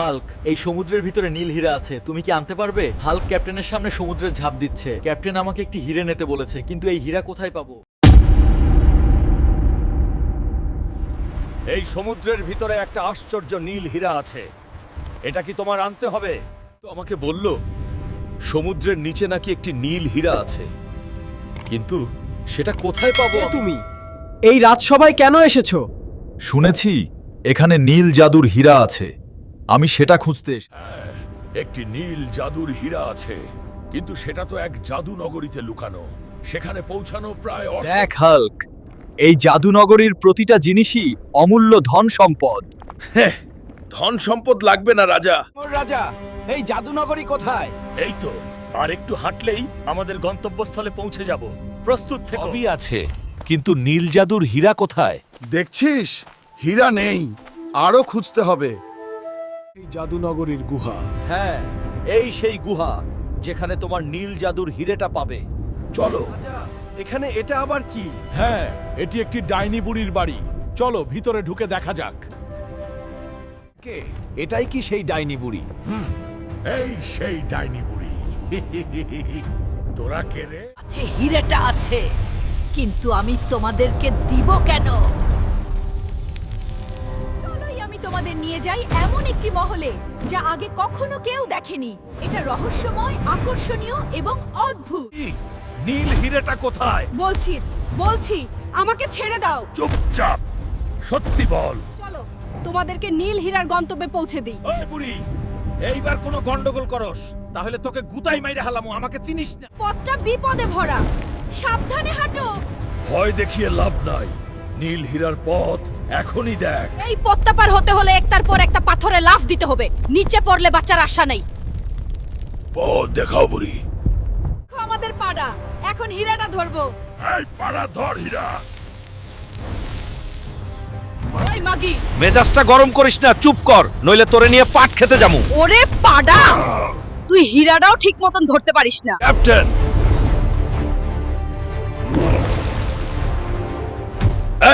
Hulk এই সমুদ্রের ভিতরে নীল হীরা আছে তুমি কি আনতে পারবে? হাল্ক ক্যাপ্টেনের সামনে সমুদ্রের ঝাঁপ দিচ্ছে। ক্যাপ্টেন আমাকে একটি হিরে নিতে বলেছে কিন্তু এই হীরা কোথায় পাবো? এই সমুদ্রের ভিতরে একটা আশ্চর্য নীল হীরা আছে। এটা কি তোমার আনতে হবে? তো আমাকে বলল সমুদ্রের নিচে নাকি একটি নীল হীরা আছে। কিন্তু সেটা কোথায় পাবো? তুমি? এই রাজসভায় কেন এসেছ? শুনেছি এখানে নীল জাদুর হীরা আছে। আমি সেটা খুঁজতে একটি নীল জাদুর হীরা আছে কিন্তু সেটা তো এক জাদু নগরীতে লুকানো। সেখানে পৌঁছানো প্রায় দেখ হাল্ক এই জাদুনগরীর প্রতিটা জিনিসই অমূল্য ধন সম্পদ। ধন সম্পদ লাগবে না রাজা। রাজা এই জাদুনগরী কোথায়? এই তো আর একটু হাঁটলেই আমাদের গন্তব্যস্থলে পৌঁছে যাব। প্রস্তুত থেকে। সবই আছে কিন্তু নীল জাদুর হীরা কোথায়? দেখছিস? হীরা নেই আরও খুঁজতে হবে। এই জাদুনগরীর গুহা। হ্যাঁ এই সেই গুহা যেখানে তোমার নীল জাদুর হিরেটা পাবে। চলো এখানে এটা আবার কি? হ্যাঁ এটি একটি ডাইনি বুড়ির বাড়ি। চলো ভিতরে ঢুকে দেখা যাক। কে? এটাই কি সেই ডাইনি বুড়ি? এই সেই ডাইনি বুড়ি। তোরা কে রে? আছে হিরেটা আছে। কিন্তু আমি তোমাদেরকে দিব কেন? যাই এমন একটি মহলে যা আগে কখনো কেউ দেখেনি। এটা রহস্যময় আকর্ষণীয় এবং অদ্ভুত। নীল হিরেটা কোথায়? বলছি বলছি আমাকে ছেড়ে দাও। চুপচাপ সত্যি বল। চলো তোমাদেরকে নীল হীরার গন্তব্যে পৌঁছে দিই। ওই বুড়ি এইবার কোনো গন্ডগোল করস তাহলে তোকে গুতাই মাইরে হালামু আমাকে চিনিস না। পথটা বিপদে ভরা। সাবধানে হাঁটো। ভয় দেখিয়ে লাভ নাই। নীল হীরার পথ এখনই দেখ। এই পথটা পার হতে হলে একটার পর একটা পাথরে লাফ দিতে হবে। নিচে পড়লে বাচ্চার আশা নেই। পথ দেখাও বুড়ি। দেখো আমাদের পাড়া। এখন হীরাটা ধরবো। এই পাড়া ধর হীরা। ওই মাগি। মেজাজটা গরম করিস না চুপ কর নইলে তোরে নিয়ে পাট খেতে যামু ওরে পাডা! তুই হীরাটাও ঠিক মতন ধরতে পারিস না। ক্যাপ্টেন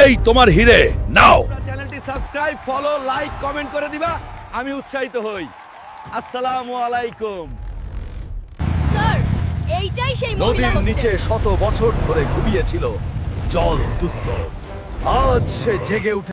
এই তোমার হিরে নাও। চ্যানেলটি সাবস্ক্রাইব ফলো লাইক কমেন্ট করে দিবা আমি উৎসাহিত হই। আসসালামু আলাইকুম। স্যার এইটাই সেই মহিলা নদীর নিচে শত বছর ধরে ঘুমিয়েছিল। জল দুঃস্ব আজ সে জেগে উঠে